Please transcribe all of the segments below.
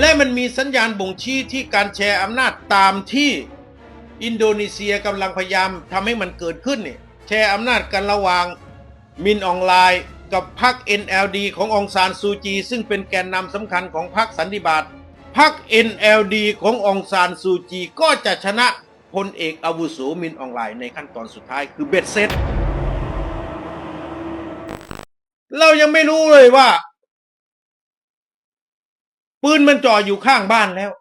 และมันมีสัญญาณบ่งชี้ที่การแชร์อำนาจตามที่อินโดนีเซียกำลังพยายามทำให้มันเกิดขึ้นเนี่ยแชร์อำนาจกันระหว่างมินออนไลน์กับพรรค NLD ขององซานซูจี ซึ่งเป็นแกนนำสำคัญของพรรคสันติบาตพรรค NLD ขององซานซูจี ก็จะชนะพลเอกอาวุโสมินออนไลน์ในขั้นตอนสุดท้ายคือเบ็ดเสร็จเรายังไม่รู้เลยว่า ปืนมันจ่ออยู่ข้างบ้านแล้ว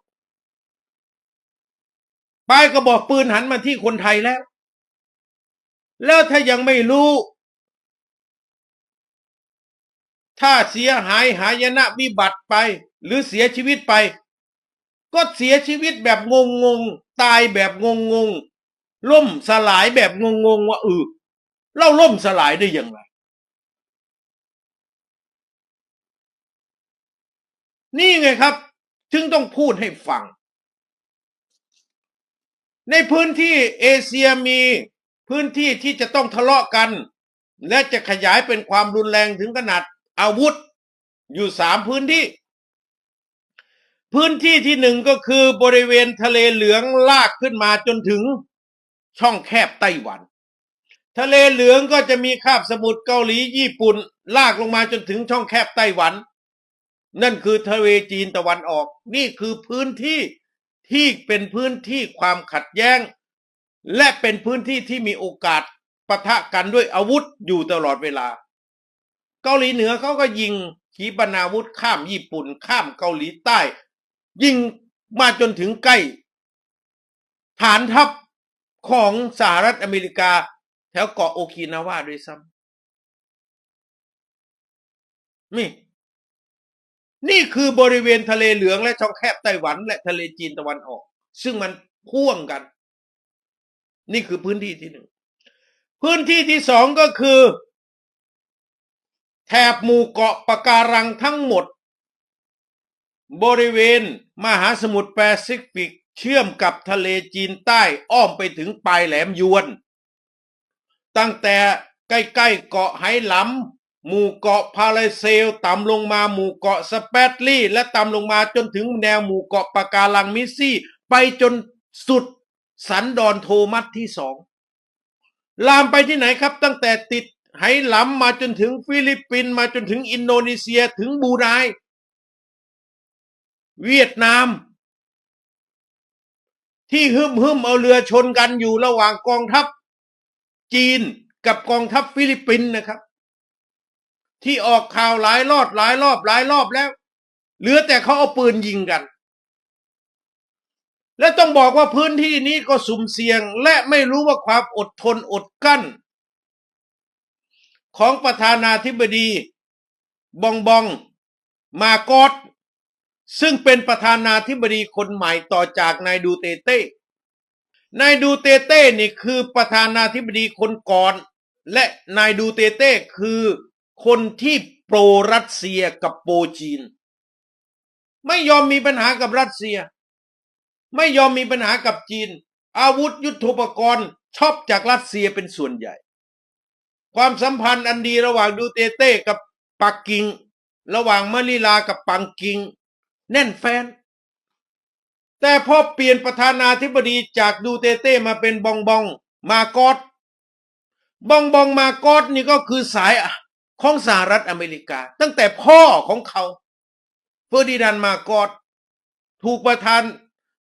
ปลายกระบอกปืนหันมาที่คนไทยแล้ว แล้วถ้ายังไม่รู้ ถ้าเสียหายหายนะวิบัติไป หรือเสียชีวิตไป ก็เสียชีวิตแบบงงงๆตายแบบงงงๆล่มสลายแบบงงงๆว่าเออเล่าล่มสลายได้ยังไง นี่ไงครับจึงต้องพูดให้ฟัง ในพื้นที่เอเชียมีพื้นที่ที่จะต้องทะเลาะกัน และจะขยายเป็นความรุนแรงถึงขนาดอาวุธอยู่สามพื้นที่ พื้นที่ที่หนึ่งก็คือบริเวณทะเลเหลืองลากขึ้นมาจนถึงช่องแคบไต้หวัน ทะเลเหลืองก็จะมีคาบสมุทรเกาหลีญี่ปุ่น ลากลงมาจนถึงช่องแคบไต้หวัน นั่นคือทะเลจีนตะวันออก นี่คือพื้นที่ที่เป็นพื้นที่ความขัดแย้ง และเป็นพื้นที่ที่มีโอกาสปะทะกันด้วยอาวุธอยู่ตลอดเวลา เกาหลีเหนือเขาก็ยิงขีปนาวุธข้ามญี่ปุ่น ข้ามเกาหลีใต้ ยิงมาจนถึงใกล้ ฐานทัพของสหรัฐอเมริกา แถวเกาะโอกินาวาด้วยซ้ำนี่ นี่คือบริเวณทะเลเหลืองและช่องแคบไต้หวันและทะเลจีนตะวันออก ซึ่งมันพ่วงกัน นี่คือพื้นที่ที่หนึ่งพื้นที่ที่สองก็คือ แถบหมู่เกาะปะการังทั้งหมด บริเวณมหาสมุทรแปซิฟิก เชื่อมกับทะเลจีนใต้อ้อมไปถึงปลายแหลมยวน ตั้งแต่ใกล้ๆเกาะไหหลำ หมู่เกาะพาราเซลต่ำลงมาหมู่เกาะสเปตลี่ และต่ำลงมาจนถึงแนวหมู่เกาะปะการังมิสซี่ ไปจนสุดสันดอนโทมัสที่สองลามไปที่ไหนครับ ตั้งแต่ติดไหหลำมาจนถึงฟิลิปปินส์มาจนถึงอินโดนีเซียถึงบรูไนเวียดนาม ที่หึมหึมเอาเรือชนกันอยู่ระหว่างกองทัพจีนกับกองทัพฟิลิปปินส์นะครับ ที่ออกข่าวหลายรอบหลายรอบหลายรอบแล้ว เหลือแต่เขาเอาปืนยิงกัน และต้องบอกว่าพื้นที่นี้ก็สุ่มเสี่ยง และไม่รู้ว่าความอดทนอดกั้น ของประธานาธิบดีบองบองมากอดซึ่งเป็นประธานาธิบดีคนใหม่ต่อจากนายดูเตเต้ นายดูเตเต้นี่คือประธานาธิบดีคนก่อน และนายดูเตเต้คือ คนที่โปรรัสเซียกับโปรจีน ไม่ยอมมีปัญหากับรัสเซีย ไม่ยอมมีปัญหากับจีน อาวุธยุทโธปกรณ์ชอบจากรัสเซียเป็นส่วนใหญ่ ความสัมพันธ์อันดีระหว่างดูเตเต้กับปักกิ่งระหว่างมะลิลากับปังกิง แน่นแฟน แต่พอเปลี่ยนประธานาธิบดีจากดูเตเต้มาเป็นบองบองมากอดบองบองมากอดนี่ก็คือสาย ของสหรัฐอเมริกา ตั้งแต่พ่อของเขาเฟอร์ดินานด์มากอดถูกประธาน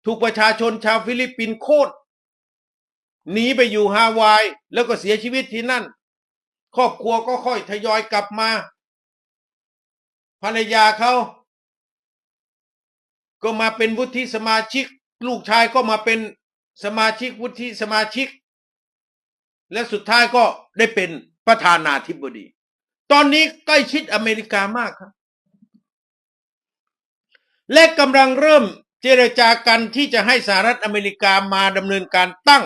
ถูกประชาชนชาวฟิลิปปินส์โค่นหนีไปอยู่ฮาวาย แล้วก็เสียชีวิตที่นั่น ครอบครัวก็ค่อยทยอยกลับมา ภรรยาเขาก็มาเป็นวุฒิสมาชิก ลูกชายก็มาเป็นสมาชิกวุฒิสมาชิก และสุดท้ายก็ได้เป็นประธานาธิบดี ตอนนี้ใกล้ชิดอเมริกามากครับ และกำลังเริ่มเจรจากันที่จะให้สหรัฐอเมริกามาดำเนินการตั้ง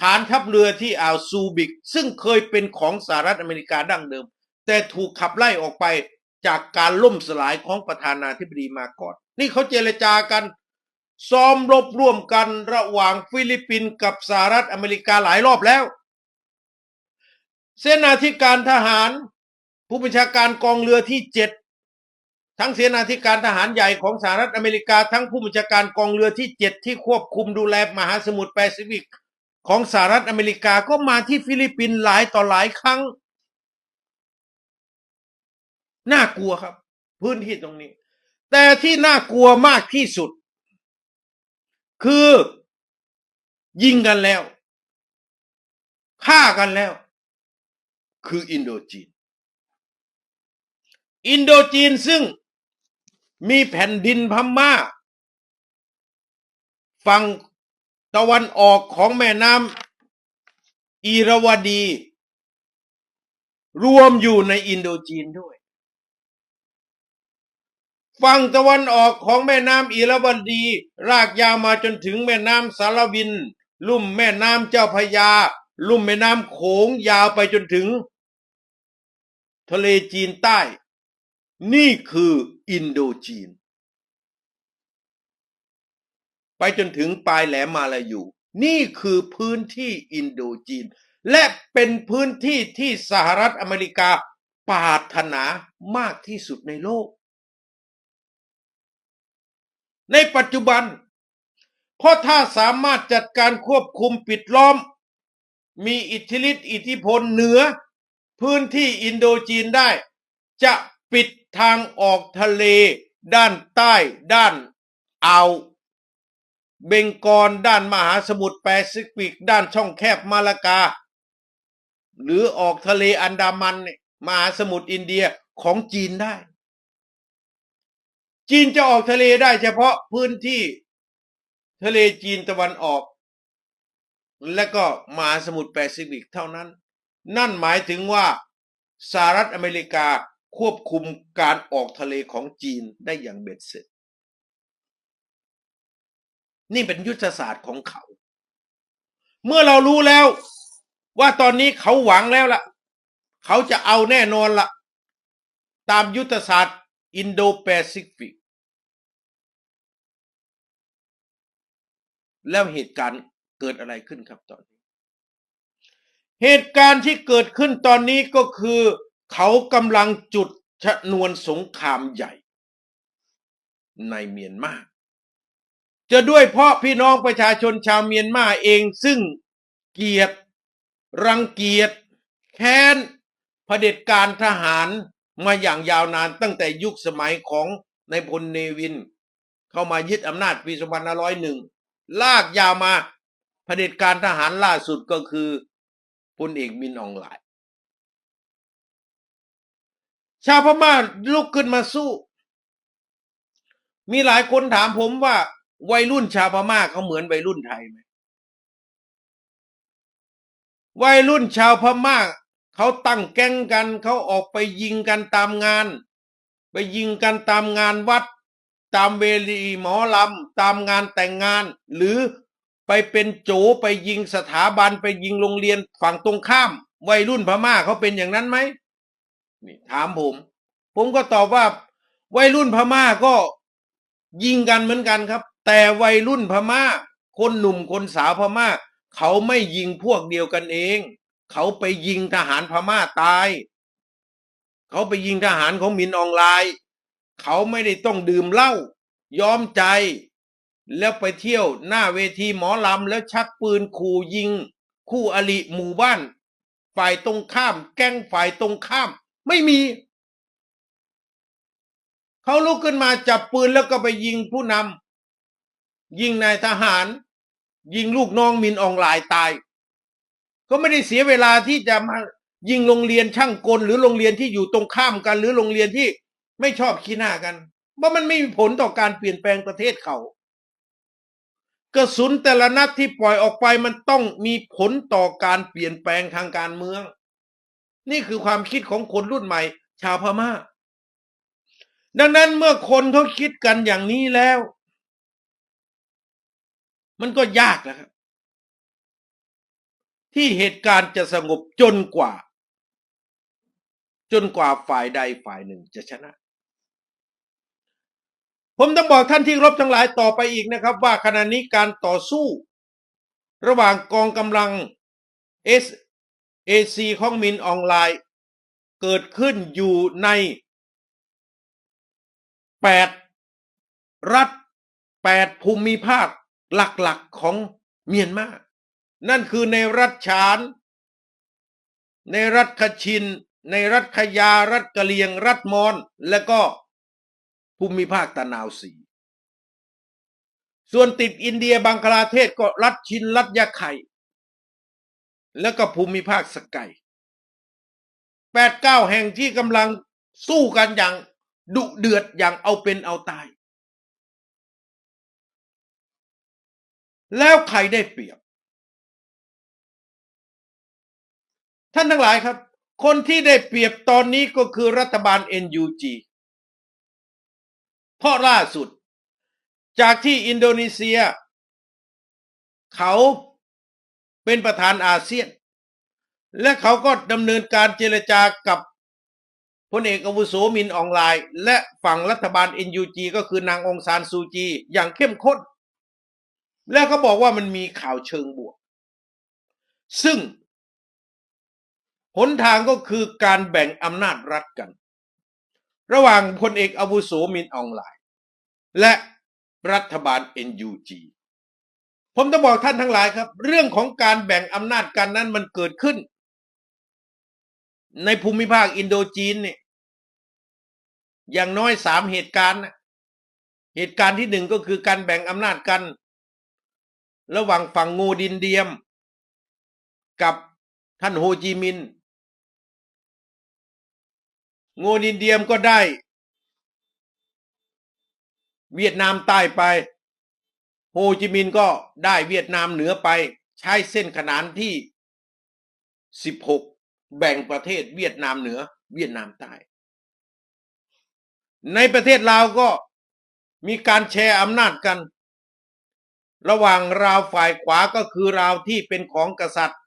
ฐานทัพเรือที่อ่าวซูบิก ซึ่งเคยเป็นของสหรัฐอเมริกาดั้งเดิม แต่ถูกขับไล่ออกไปจากการล่มสลายของประธานาธิบดีมาก่อน นี่เขาเจรจากัน ซ้อมรบร่วมกันระหว่างฟิลิปปินส์กับสหรัฐอเมริกาหลายรอบแล้ว เสนาธิการทหาร ผู้บัญชาการกองเรือที่เจ็ดทั้งเสนาธิการทหารใหญ่ของสหรัฐอเมริกา ทั้งผู้บัญชาการกองเรือที่เจ็ดที่ควบคุมดูแลมหาสมุทรแปซิฟิกของสหรัฐอเมริกาก็มาที่ฟิลิปปินส์หลายต่อหลายครั้ง น่ากลัวครับ พื้นที่ตรงนี้ แต่ที่น่ากลัวมากที่สุด คือยิงกันแล้วฆ่ากันแล้ว คืออินโดจีน อินโดจีนซึ่งมีแผ่นดินพม่า ฝั่งตะวันออกของแม่น้ำอีราวดี รวมอยู่ในอินโดจีนด้วย ฝั่งตะวันออกของแม่น้ำอีราวดี รากยาวมาจนถึงแม่น้ำสารวิน ลุ่มแม่น้ำเจ้าพยา ลุ่มแม่น้ำโขงยาวไปจนถึง ทะเลจีนใต้ นี่คืออินโดจีน ไปจนถึงปลายแหลมมาลายูนี่คือพื้นที่อินโดจีน และเป็นพื้นที่ที่สหรัฐอเมริกาปรารถนามากที่สุดในโลก ในปัจจุบัน เพราะถ้าสามารถจัดการควบคุมปิดล้อม มีอิทธิฤทธิอิทธิพลเหนือ พื้นที่อินโดจีนได้ จะปิดทางออกทะเล ด้านใต้ด้านอ่าวเบงกอลด้านมหาสมุทรแปซิฟิก ด้านช่องแคบมาลากา หรือออกทะเลอันดามันเนี่ยมหาสมุทรอินเดียของจีนได้ จีนจะออกทะเลได้เฉพาะพื้นที่ทะเลจีนตะวันออก และก็มหาสมุทรแปซิฟิกเท่านั้น นั่นหมายถึงว่าสหรัฐอเมริกาควบคุมการออกทะเลของจีนได้อย่างเบ็ดเสร็จ นี่เป็นยุทธศาสตร์ของเขา เมื่อเรารู้แล้วว่าตอนนี้เขาหวังแล้วล่ะ เขาจะเอาแน่นอนละ่ะ ตามยุทธศาสตร์อินโดแปซิฟิก แล้วเหตุการณ์เกิดอะไรขึ้นครับตอน เหตุการณ์ที่เกิดขึ้นตอนนี้ก็คือ เขากำลังจุดชนวนสงครามใหญ่ ในเมียนมาจะด้วยเพราะพี่น้องประชาชนชาวเมียนมาเองซึ่งเกียรติรังเกียจแค้นเผด็จการทหารมาอย่างยาวนานตั้งแต่ยุคสมัยของนายพลเนวิน เข้ามายึดอำนาจปี2501ลากยาวมาเผด็จการทหารล่าสุดก็คือ พลเอกมินอองหลาย ชาวพม่าลุกขึ้นมาสู้ มีหลายคนถามผมว่า วัยรุ่นชาวพม่าเขาเหมือนวัยรุ่นไทยไหมวัยรุ่นชาวพม่าเขาตั้งแก๊งกันเขาออกไปยิงกันตามงาน ไปยิงกันตามงานวัด ตามเวลีหมอลำตามงานแต่งงาน หรือ ไปเป็นโจไปยิงสถาบันไปยิงโรงเรียนฝั่งตรงข้าม วัยรุ่นพม่าเขาเป็นอย่างนั้นไหมนี่ถามผม ผมก็ตอบว่า วัยรุ่นพม่าก็ยิงกันเหมือนกันครับ แต่วัยรุ่นพม่า คนหนุ่มคนสาวพม่า เขาไม่ยิงพวกเดียวกันเอง เขาไปยิงทหารพม่าตาย เขาไปยิงทหารของมินออนไลน์ เขาไม่ได้ต้องดื่มเหล้ายอมใจ แล้วไปเที่ยวหน้าเวทีหมอลำแล้วชักปืนขู่ยิง คู่อริหมู่บ้าน ฝ่ายตรงข้าม แก๊งฝ่ายตรงข้าม ไม่มี เขาลุกขึ้นมาจับปืนแล้วก็ไปยิงผู้นำยิงนายทหาร ยิงลูกน้องมินออนไลน์ตาย ก็ไม่ได้เสียเวลาที่จะมายิงโรงเรียนช่างกล หรือโรงเรียนที่อยู่ตรงข้ามกัน หรือโรงเรียนที่ไม่ชอบขี้หน้ากัน เพราะมันไม่มีผลต่อการเปลี่ยนแปลงประเทศเขา กระสุนแต่ละนัดที่ปล่อยออกไปมันต้องมีผลต่อการเปลี่ยนแปลงทางการเมือง นี่คือความคิดของคนรุ่นใหม่ ชาวพม่า ดังนั้นเมื่อคนเขาคิดกันอย่างนี้แล้ว มันก็ยากนะครับ ที่เหตุการณ์จะสงบจนกว่า จนกว่าฝ่ายใดฝ่ายหนึ่งจะชนะ ผมต้องบอกท่านที่รบทั้งหลายต่อไปอีกนะครับ ว่าขณะนี้การต่อสู้ ระหว่างกองกำลัง SAC ของมินออนไลน์ เกิดขึ้นอยู่ในแปดรัฐแปดภูมิภาคหลักๆของเมียนมา นั่นคือในรัฐฉาน ในรัฐคชิน ในรัฐขยา รัฐกะเหรียง รัฐมอญและก็ ภูมิภาคตะนาวสี ส่วนติดอินเดียบังคลาเทศก็รัฐชินรัฐยะไข่ แล้วก็ภูมิภาคสกายแปดเก้าแห่งที่กำลังสู้กันอย่างดุเดือดอย่างเอาเป็นเอาตาย แล้วใครได้เปรียบ ท่านทั้งหลายครับ คนที่ได้เปรียบตอนนี้ก็คือรัฐบาล NUG เพราะล่าสุด จากที่อินโดนีเซีย เขาเป็นประธานอาเซียน และเขาก็ดำเนินการเจรจากับพลเอกอาวุโสมินออนไลน์ และฝั่งรัฐบาล NUG ก็คือนางองซานซูจี อย่างเข้มข้น และเขาบอกว่ามันมีข่าวเชิงบวก ซึ่งหนทางก็คือการแบ่งอำนาจรัฐกัน ระหว่างพลเอกอาวุโสมินออนไลน์และรัฐบาล NUG ผมจะบอกท่านทั้งหลายครับ เรื่องของการแบ่งอำนาจกันนั้นมันเกิดขึ้น ในภูมิภาคอินโดจีนเนี่ยอย่างน้อยสามเหตุการณ์เหตุการณ์ที่หนึ่งก็คือการแบ่งอำนาจกัน ระหว่างฝั่งงูดินเดียม กับท่านโฮจิมินห์ งูดินเดียมก็ได้ เวียดนามใต้ไป โฮจิมินห์ก็ได้เวียดนามเหนือไป ใช้เส้นขนานที่ 16 แบ่งประเทศเวียดนามเหนือ เวียดนามใต้ ในประเทศลาวก็มีการแชร์อำนาจกัน ระหว่างราวฝ่ายขวาก็คือราวที่เป็นของกษัตริย์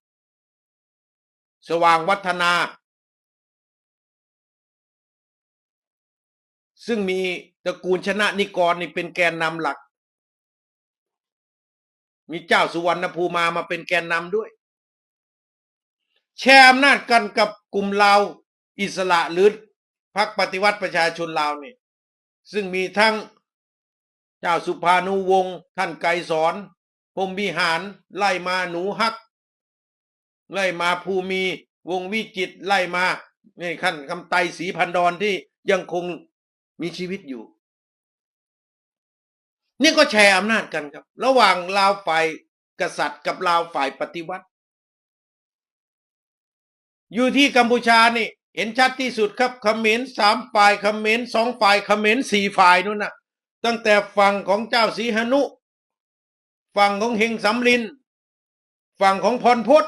สว่างวัฒนา ซึ่งมีตระกูลชนะนิกรนี่เป็นแกนนำหลัก มีเจ้าสุวรรณภูมามาเป็นแกนนำด้วย แชร์อำนาจกันกับกลุ่มลาวอิสระหรือพรรคปฏิวัติประชาชนลาวนี่ ซึ่งมีทั้งเจ้าสุภานุวงศ์ท่านไกรสอนพมวิหาร ไล่มาหนูฮัก ไล่มาภูมีวงวิจิตไล่มานี่ขั้นคำไตศรีพันดรที่ยังคง มีชีวิตอยู่ นี่ก็แชร์อำนาจกันครับ ระหว่างลาวฝ่ายกษัตริย์กับลาวฝ่ายปฏิวัติ อยู่ที่กัมพูชานี่ เห็นชัดที่สุดครับเขมรสามฝ่ายเขมรสองฝ่ายเขมรสี่ฝ่ายนู่นน่ะ ตั้งแต่ฝั่งของเจ้าสีหนุ ฝั่งของเฮงสำลิน ฝั่งของพรพศ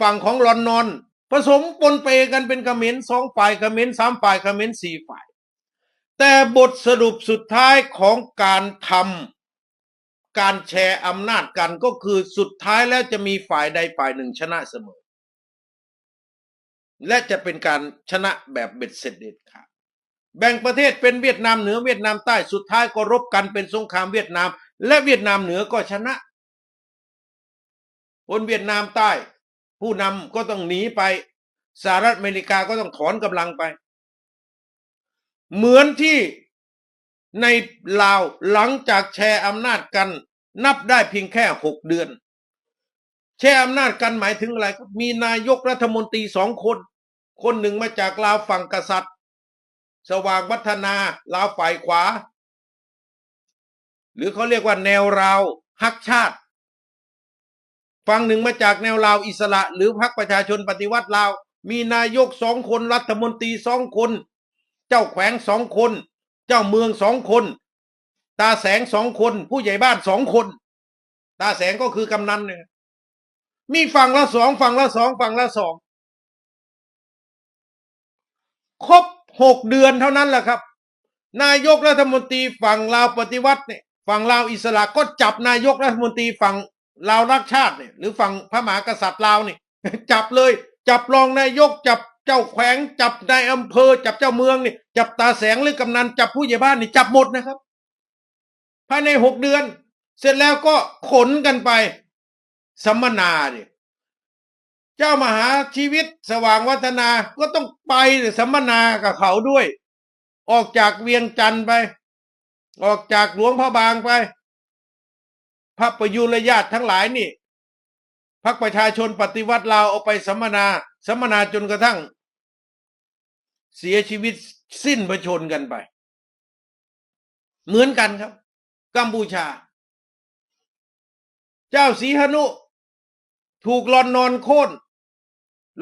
ฝั่งของลอนนอนผสมปนเปกันเป็นเขมรสองฝ่ายเขมรสามฝ่ายเขมรสี่ฝ่าย แต่บทสรุปสุดท้ายของการทำการแชร์อำนาจกันก็คือสุดท้ายแล้วจะมีฝ่ายใดฝ่ายหนึ่งชนะเสมอ และจะเป็นการชนะแบบเบ็ดเสร็จเด็ดขาดแบ่งประเทศเป็นเวียดนามเหนือเวียดนามใต้สุดท้ายก็รบกันเป็นสงครามเวียดนาม และเวียดนามเหนือก็ชนะ คนเวียดนามใต้ ผู้นำก็ต้องหนีไปสหรัฐอเมริกาก็ต้องถอนกำลังไป เหมือนที่ในลาวหลังจากแชร์อำนาจกันนับได้เพียงแค่หกเดือน แชร์อำนาจกันหมายถึงอะไรครับมีนายกรัฐมนตรีสองคน คนหนึ่งมาจากลาวฝั่งกษัตริย์ สว่างวัฒนาลาวฝ่ายขวา หรือเขาเรียกว่าแนวราวฮักชาติฝั่งหนึ่งมาจากแนวราวอิสระ หรือพรรคประชาชนปฏิวัติลาว มีนายกสองคนรัฐมนตรีสองคน เจ้าแขวงสองคน เจ้าเมืองสองคน ตาแสงสองคน ผู้ใหญ่บ้านสองคน ตาแสงก็คือกำนันเนี่ยมีฝั่งละสองฝั่งละสองฝั่งละสองครบหกเดือนเท่านั้นแหละครับ นายกรัฐมนตรีฝั่งลาวปฏิวัติเนี่ยฝั่งลาวอิสระก็จับนายกรัฐมนตรีฝั่งลาวรักชาติเนี่ยหรือฝั่งพระมหากษัตริย์ลาวเนี่ยจับเลย จับรองนายกจับ เจ้าแขวงจับนายอำเภอ จับเจ้าเมืองนี่จับตาแสงหรือกำนันจับผู้ใหญ่บ้านนี่จับหมดนะครับ ภายในหกเดือน เสร็จแล้วก็ขนกันไปสัมมนาเนี่ยเจ้ามหาชีวิตสว่างวัฒนาก็ต้องไปสัมมนากับเขาด้วย ออกจากเวียงจันทร์ไป ออกจากหลวงพระบางไปพระประยุรญาติทั้งหลายนี่พักประชาชนปฏิวัติลาวเอาไปสัมมนา สัมมนาจนกระทั่ง เสียชีวิตสิ้นประชนกันไป เหมือนกันครับ กัมพูชา เจ้าสีหนุ ถูกลอนนอนโค่น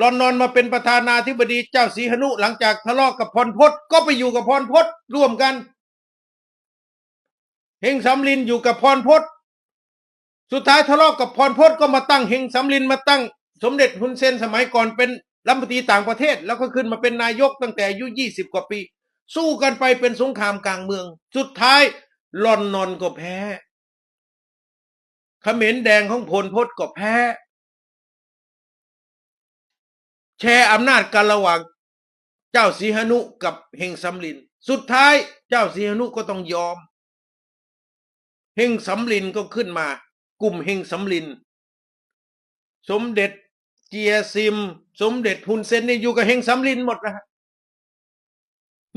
ลอนนอนมาเป็นประธานาธิบดีเจ้าสีหนุหลังจากทะเลาะกกับพรพศก็ไปอยู่กับพรพศร่วมกัน เฮงสำลินอยู่กับพรพศสุดท้ายทะเลาะกกับพรพศก็มาตั้งเฮงสำลินมาตั้ง สมเด็จฮุนเซนสมัยก่อนเป็น รัฐมนตรีต่างประเทศแล้วก็ขึ้นมาเป็นนายกตั้งแต่อายุยี่สิบกว่าปี สู้กันไปเป็นสงครามกลางเมือง สุดท้ายลอนนอนก็แพ้ขมรแดงของพลพศก็แพ้ แชร์อำนาจกันระหว่างเจ้าสีหนุกับเฮงสำลิน สุดท้ายเจ้าสีหนุก็ต้องยอม เฮงสำลินก็ขึ้นมา กลุ่มเฮงสำลิน สมเด็จ เจียซิม สมเด็จฮุนเซนนี่อยู่กับเฮงสำลินหมดนะฮะ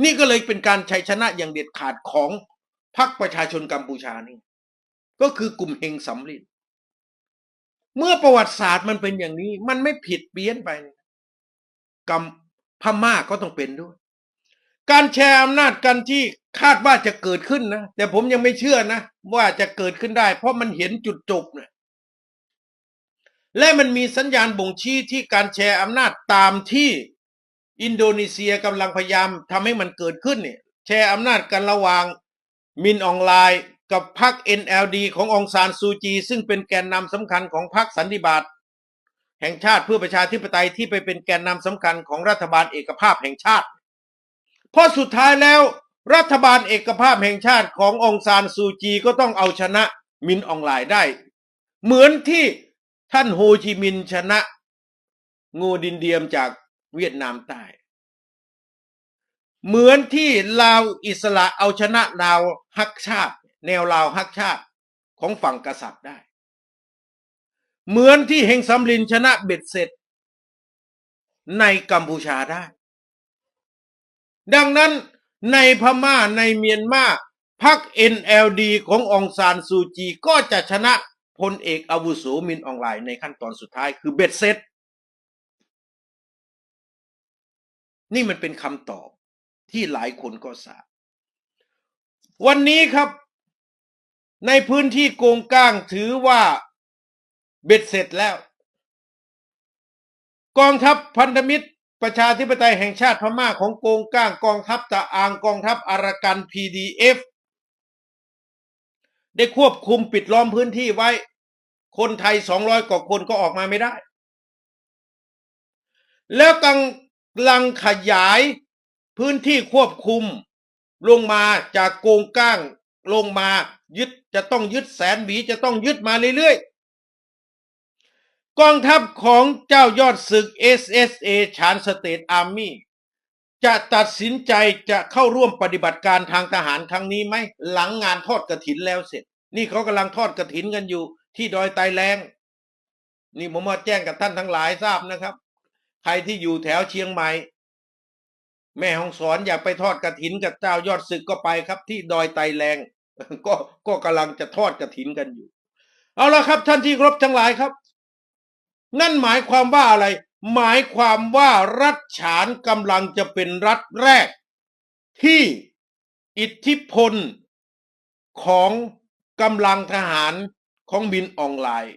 นี่ก็เลยเป็นการชัยชนะอย่างเด็ดขาดของพรรคประชาชนกัมพูชานี่ ก็คือกลุ่มเฮงสำลินเมื่อประวัติศาสตร์มันเป็นอย่างนี้ มันไม่ผิดเบี้ยนไปกัมพม่าก็ต้องเป็นด้วย การแชร์อำนาจกันที่คาดว่าจะเกิดขึ้นนะ แต่ผมยังไม่เชื่อนะ ว่าจะเกิดขึ้นได้ เพราะมันเห็นจุดจบนะ และมันมีสัญญาณบ่งชี้ที่การแชร์อำนาจตามที่อินโดนีเซียกำลังพยายามทำให้มันเกิดขึ้นเนี่ยแชร์อำนาจกันระหว่างมินออนไลน์กับพรรค NLD ขององซานซูจี ซึ่งเป็นแกนนำสำคัญของพรรคสันติบาตแห่งชาติเพื่อประชาธิปไตยที่ไปเป็นแกนนำสำคัญของรัฐบาลเอกภาพแห่งชาติ เพราะสุดท้ายแล้วรัฐบาลเอกภาพแห่งชาติขององซานซูจีก็ต้องเอาชนะมินออนไลน์ได้ เหมือนที่ ท่านโฮจิมินห์ชนะงูดินเดียมจากเวียดนามใต้ เหมือนที่ลาวอิสระเอาชนะลาวฮักชาติ แนวลาวฮักชาติของฝั่งกษัตริย์ได้ เหมือนที่เฮงสำลินชนะเบ็ดเสร็จ ในกัมพูชาได้ ดังนั้นในพม่าในเมียนมาพรรค NLD ขององซานซูจีก็จะชนะ พลเอกอาวุโสมินออนไลน์ในขั้นตอนสุดท้ายคือเบ็ดเสร็จนี่มันเป็นคำตอบที่หลายคนก็ทราบวันนี้ครับ ในพื้นที่โกงก้างถือว่าเบ็ดเสร็จแล้ว กองทัพพันธมิตรประชาธิปไตยแห่งชาติพม่าของโกงก้าง กองทัพตะอางกองทัพอารากัน PDF ได้ควบคุมปิดล้อมพื้นที่ไว้ คนไทยสองร้อยกว่าคนก็ออกมาไม่ได้ แล้วกำลังขยายพื้นที่ควบคุมลงมาจากโกงก้างลงมายึดจะต้องยึดแสนหวีจะต้องยึดมาเรื่อยๆ กองทัพของเจ้ายอดศึก SSA ชานสเตทอาร์มี่ จะตัดสินใจจะเข้าร่วมปฏิบัติการทางทหารครั้งนี้ไหมหลังงานทอดกระถินแล้วเสร็จ นี่เขากำลังทอดกระถินกันอยู่ ที่ดอยไตแรงนี่ผมมาแจ้งกับท่านทั้งหลายทราบนะครับ ใครที่อยู่แถวเชียงใหม่ แม่ห้องสอนอยากไปทอดกระถินกับเจ้ายอดศึกก็ไปครับ ที่ดอยไตแรงก็ก็กำลังจะทอดกระถินกันอยู่ เอาละครับ ท่านที่ครบทั้งหลายครับ นั่นหมายความว่าอะไร หมายความว่ารัฐฉานกำลังจะเป็นรัฐแรก ที่อิทธิพลของกำลังทหารของบินออนไลน์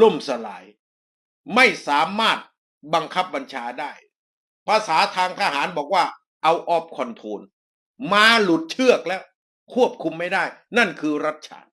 ล่มสลาย ไม่สามารถบังคับบัญชาได้ ภาษาทางทหารบอกว่าเอาออฟคอนโทรลมาหลุดเชือกแล้ว ควบคุมไม่ได้ นั่นคือรัฐฉาน